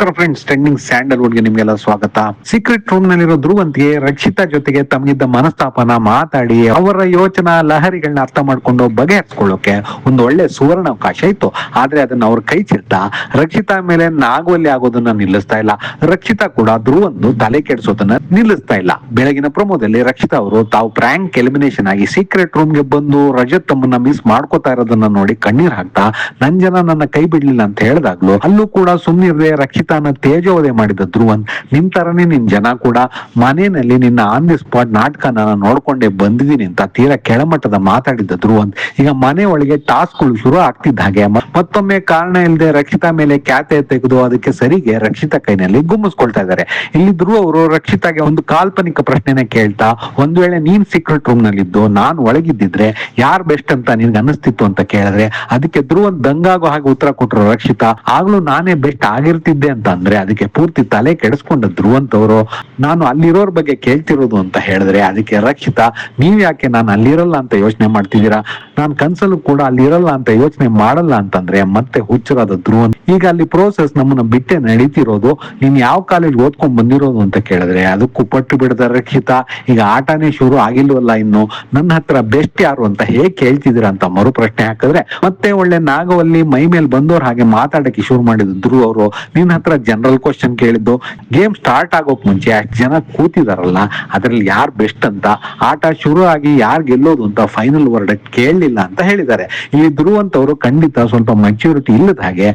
ನಮಸ್ಕಾರ friends trending ಸ್ಯಾಂಡಲ್ವುಡ್ಗೆ ನಿಮ್ಗೆಲ್ಲ ಸ್ವಾಗತ. ಸೀಕ್ರೆಟ್ ರೂಮ್ ನಲ್ಲಿರೋ ಧ್ರುವಂತಿಗೆ ರಕ್ಷಿತಾ ಜೊತೆಗೆ ತಮಗಿದ್ದ ಮನಸ್ತಾಪನ ಮಾತಾಡಿ ಅವರ ಯೋಚನಾ ಲಹರಿಗಳನ್ನ ಅರ್ಥ ಮಾಡ್ಕೊಂಡು ಬಗೆಹರಿಸ್ಕೊಳ್ಳೋಕೆ ಒಂದು ಒಳ್ಳೆ ಸುವರ್ಣ ಅವಕಾಶ ಇತ್ತು. ಆದ್ರೆ ಅದನ್ನ ಅವ್ರ ಕೈ ಚಿತ್ತ ರಕ್ಷಿತಾ ಮೇಲೆ ನಾಗುವಲ್ಲಿ ಆಗೋದನ್ನ ನಿಲ್ಲಿಸ್ತಾ ಇಲ್ಲ. ರಕ್ಷಿತಾ ಕೂಡ ಧ್ರುವಂದು ತಲೆ ಕೆಡಿಸೋದನ್ನ ನಿಲ್ಲಿಸ್ತಾ ಇಲ್ಲ. ಬೆಳಗಿನ ಪ್ರಮೋದಲ್ಲಿ ರಕ್ಷಿತಾ ಅವರು ತಾವು ಪ್ರ್ಯಾಂಕ್ ಎಲಿಮಿನೇಷನ್ ಆಗಿ ಸೀಕ್ರೆಟ್ ರೂಮ್ಗೆ ಬಂದು ರಜತ್ ತಮ್ಮನ್ನ ಮಿಸ್ ಮಾಡ್ಕೋತಾ ಇರೋದನ್ನ ನೋಡಿ ಕಣ್ಣೀರ್ ಹಾಕ್ತಾ, ನನ್ ಜನ ನನ್ನ ಕೈ ಬಿಡ್ಲಿಲ್ಲ ಅಂತ ಹೇಳಿದಾಗ್ಲು, ಅಲ್ಲೂ ಕೂಡ ಸುಮ್ನಿರ್ದೆ ರಕ್ಷಿತಾನ ತೇಜೋವಧೆ ಮಾಡಿದ ಧ್ರುವನ್, ನಿಮ್ ತರನೇ ನಿನ್ ಜನ ಕೂಡ ಮನೆಯಲ್ಲಿ ನಿನ್ನ ಆನ್ ದಿ ಸ್ಪಾಟ್ ನಾಟಕ ನಾನು ನೋಡ್ಕೊಂಡೇ ಬಂದಿದ್ದೀನಿ ಅಂತ ತೀರಾ ಕೆಳಮಟ್ಟದ ಮಾತಾಡಿದ್ದ ಧ್ರುವನ್, ಈಗ ಮನೆ ಒಳಗೆ ಟಾಸ್ಕ್ಗಳು ಶುರು ಆಗ್ತಿದ್ದ ಹಾಗೆ. ಮತ್ತೊಮ್ಮೆ ಕಾರಣ ಇಲ್ಲದೆ ರಕ್ಷಿತಾ ಮೇಲೆ ಖ್ಯಾತೆ ತೆಗೆದು ಅದಕ್ಕೆ ಸರಿಗೆ ರಕ್ಷಿತಾ ಕೈನಲ್ಲಿ ಗುಮ್ಮಿಸ್ಕೊಳ್ತಾ ಇದ್ದಾರೆ. ಇಲ್ಲಿ ಧ್ರುವ ಅವರು ರಕ್ಷಿತಾಗೆ ಒಂದು ಕಾಲ್ಪನಿಕ ಪ್ರಶ್ನೆನ ಕೇಳ್ತಾ, ಒಂದ್ ವೇಳೆ ನೀನ್ ಸೀಕ್ರೆಟ್ ರೂಮ್ ನಲ್ಲಿದ್ದು, ನಾನ್ ಒಳಗಿದ್ದಿದ್ರೆ ಯಾರ್ ಬೆಸ್ಟ್ ಅಂತ ನಿನ್ಗೆ ಅನಿಸ್ತಿತ್ತು ಅಂತ ಕೇಳಿದ್ರೆ, ಅದಕ್ಕೆ ಧ್ರುವನ್ ದಂಗಾಗೋ ಹಾಗೆ ಉತ್ತರ ಕೊಟ್ರು ರಕ್ಷಿತಾ, ಆಗ್ಲೂ ನಾನೇ ಬೆಸ್ಟ್ ಆಗಿರ್ತಿದ್ದೆ ಅಂತ ಅಂದ್ರೆ ಅದಕ್ಕೆ ಪೂರ್ತಿ ತಲೆ ಕೆಡಿಸ್ಕೊಂಡ ಧ್ರುವಂತ್ ಅವರು ನಾನು ಅಲ್ಲಿರೋರ್ ಬಗ್ಗೆ ಕೇಳ್ತಿರೋದು ಅಂತ ಹೇಳಿದ್ರೆ ಅದಕ್ಕೆ ರಕ್ಷಿತಾ, ನೀವ್ ಯಾಕೆ ನಾನು ಅಲ್ಲಿರಲ್ಲ ಅಂತ ಯೋಚನೆ ಮಾಡ್ತಿದ್ದೀರಾ? ನಾನ್ ಕನ್ಸಲ್ಲೂ ಕೂಡ ಅಲ್ಲಿರಲ್ಲ ಅಂತ ಯೋಚನೆ ಮಾಡಲ್ಲ ಅಂತಂದ್ರೆ ಮತ್ತೆ ಹುಚ್ಚರಾದ ಧ್ರುವನ್ ಈಗ ಅಲ್ಲಿ ಪ್ರೋಸೆಸ್ ನಮ್ಮನ್ನ ಬಿಟ್ಟೆ ನಡೀತಿರೋದು ನೀನ್ ಯಾವ ಕಾಲೇಜ್ ಓದ್ಕೊಂಡ್ ಬಂದಿರೋದು ಅಂತ ಕೇಳಿದ್ರೆ ಅದಕ್ಕೂ ಪಟ್ಟು ಬಿಡದ ರಕ್ಷಿತ. ಈಗ ಆಟನೇ ಶುರು ಆಗಿಲ್ವಲ್ಲ ಇನ್ನು? ನನ್ನ ಹತ್ರ ಬೆಸ್ಟ್ ಯಾರು ಅಂತ ಹೇಗ್ ಹೇಳ್ತಿದಿರ ಅಂತ ಮರು ಪ್ರಶ್ನೆ ಹಾಕಿದ್ರೆ, ಮತ್ತೆ ಒಳ್ಳೆ ನಾಗವಲ್ಲಿ ಮೈ ಮೇಲೆ ಬಂದವ್ರ ಹಾಗೆ ಮಾತಾಡಕ್ಕೆ ಶುರು ಮಾಡಿದ್ರು ಅವರು. ನಿನ್ನ ಹತ್ರ ಜನರಲ್ ಕ್ವಶನ್ ಕೇಳಿದ್ದು. ಗೇಮ್ ಸ್ಟಾರ್ಟ್ ಆಗೋಕ್ ಮುಂಚೆ ಅಷ್ಟ್ ಜನ ಕೂತಿದಾರಲ್ಲ, ಅದ್ರಲ್ಲಿ ಯಾರ್ ಬೆಸ್ಟ್ ಅಂತ? ಆಟ ಶುರು ಆಗಿ ಯಾರ್ ಗೆಲ್ಲೋದು ಅಂತ ಫೈನಲ್ ವರ್ಡ್ ಕೇಳಲಿಲ್ಲ ಅಂತ ಹೇಳಿದ್ದಾರೆ. ಇಲ್ಲಿ ಧ್ರುವಂತ್ ಅವರು ಖಂಡಿತ ಸ್ವಲ್ಪ ಮೆಚ್ಯೂರಿಟಿ ಇಲ್ಲದ ಹಾಗೆ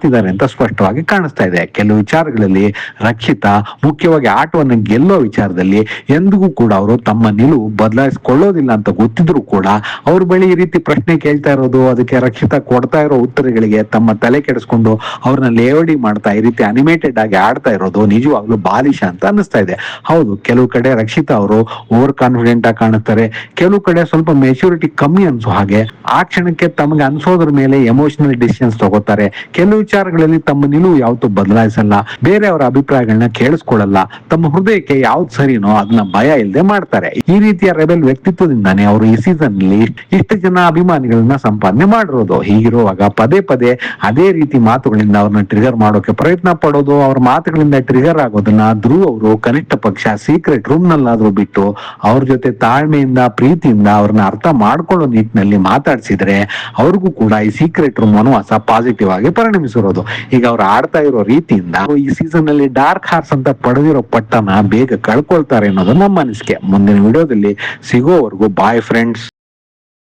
ಆಡ್ತಿದ್ದಾರೆ ಅಂತ ಸ್ಪಷ್ಟವಾಗಿ ಕಾಣಿಸ್ತಾ ಇದೆ. ಕೆಲವು ವಿಚಾರಗಳಲ್ಲಿ ರಕ್ಷಿತಾ ಮುಖ್ಯವಾಗಿ ಆಟವನ್ನು ಗೆಲ್ಲೋ ವಿಚಾರದಲ್ಲಿ ಎಂದಿಗೂ ಕೂಡ ಅವರು ತಮ್ಮ ನಿಲುವು ಬದಲಾಯಿಸಿಕೊಳ್ಳೋದಿಲ್ಲ ಅಂತ ಗೊತ್ತಿದ್ರು ಕೂಡ ಅವ್ರ ಬಳಿ ಈ ರೀತಿ ಪ್ರಶ್ನೆ ಕೇಳ್ತಾ ಇರೋದು, ಅದಕ್ಕೆ ರಕ್ಷಿತಾ ಕೊಡ್ತಾ ಇರೋ ಉತ್ತರಗಳಿಗೆ ತಮ್ಮ ತಲೆ ಕೆಡಿಸ್ಕೊಂಡು ಅವ್ರನ್ನ ಲೇವಡಿ ಮಾಡ್ತಾ ಈ ರೀತಿ ಅನಿಮೇಟೆಡ್ ಆಗಿ ಆಡ್ತಾ ಇರೋದು ನಿಜವಾಗ್ಲೂ ಬಾಲಿಶ ಅಂತ ಅನಿಸ್ತಾ ಇದೆ. ಹೌದು, ಕೆಲವು ಕಡೆ ರಕ್ಷಿತಾ ಅವರು ಓವರ್ ಕಾನ್ಫಿಡೆಂಟ್ ಆಗಿ ಕಾಣುತ್ತಾರೆ. ಕೆಲವು ಕಡೆ ಸ್ವಲ್ಪ ಮೆಚುರಿಟಿ ಕಮ್ಮಿ ಅನ್ಸೋ ಹಾಗೆ ಆ ಕ್ಷಣಕ್ಕೆ ತಮಗೆ ಅನ್ಸೋದ್ರ ಮೇಲೆ ಎಮೋಷನಲ್ ಡಿಸಿಷನ್ಸ್ ತಗೋತಾರೆ. ಕೆಲವು ವಿಚಾರಗಳಲ್ಲಿ ತಮ್ಮ ನಿಲುವು ಯಾವತ್ತೂ ಬದಲಾಯಿಸಲ್ಲ, ಬೇರೆಯವರ ಅಭಿಪ್ರಾಯಗಳನ್ನ ಕೇಳಿಸ್ಕೊಳ್ಳಲ್ಲ, ತಮ್ಮ ಹೃದಯಕ್ಕೆ ಯಾವ್ದು ಸರಿನೋ ಅದನ್ನ ಭಯ ಇಲ್ಲದೆ ಮಾಡ್ತಾರೆ. ಈ ರೀತಿಯ ರೆಬೆಲ್ ವ್ಯಕ್ತಿತ್ವದಿಂದಾನೇ ಅವರು ಈ ಸೀಸನ್ ಅಲ್ಲಿ ಇಷ್ಟು ಜನ ಅಭಿಮಾನಿಗಳನ್ನ ಸಂಪಾದನೆ ಮಾಡಿರೋದು. ಹೀಗಿರುವಾಗ ಪದೇ ಪದೇ ಅದೇ ರೀತಿ ಮಾತುಗಳಿಂದ ಅವ್ರನ್ನ ಟ್ರಿಗರ್ ಮಾಡೋಕೆ ಪ್ರಯತ್ನ ಪಡೋದು, ಅವ್ರ ಮಾತುಗಳಿಂದ ಟ್ರಿಗರ್ ಆಗೋದನ್ನ ಧ್ರುವ ಅವರು ಕನಿಷ್ಠ ಪಕ್ಷ ಸೀಕ್ರೆಟ್ ರೂಮ್ ನಲ್ಲಾದ್ರೂ ಬಿಟ್ಟು ಅವ್ರ ಜೊತೆ ತಾಳ್ಮೆಯಿಂದ, ಪ್ರೀತಿಯಿಂದ ಅವ್ರನ್ನ ಅರ್ಥ ಮಾಡ್ಕೊಳ್ಳೋ ನಿಟ್ಟಿನಲ್ಲಿ ಮಾತಾಡಿಸಿದ್ರೆ ಅವ್ರಿಗೂ ಕೂಡ ಈ ಸೀಕ್ರೆಟ್ ರೂಮ್ ಅನುವಾಸ ಪಾಸಿಟಿವ್ ಆಗಿ ಪರಿಣಮಿಸಿರೋದು ಈಗ ಅವ್ರು ಆಡ್ತಾ ಇರೋ ರೀತಿಯಿಂದ ಈ ಸೀಸನ್ ಅಲ್ಲಿ ಡಾರ್ಕ್ ಹಾರ್ಸ್ ಅಂತ ಪಡೆದಿರೋ ಪಟ್ಟನ ಬೇಗ ಕಳ್ಕೊಳ್ತಾರೆ ಅನ್ನೋದು ನಮ್ಮ ಅನಿಸಿಕೆ. ಮುಂದಿನ ವಿಡಿಯೋದಲ್ಲಿ ಸಿಗೋವರೆಗೂ ಬಾಯ್ ಫ್ರೆಂಡ್ಸ್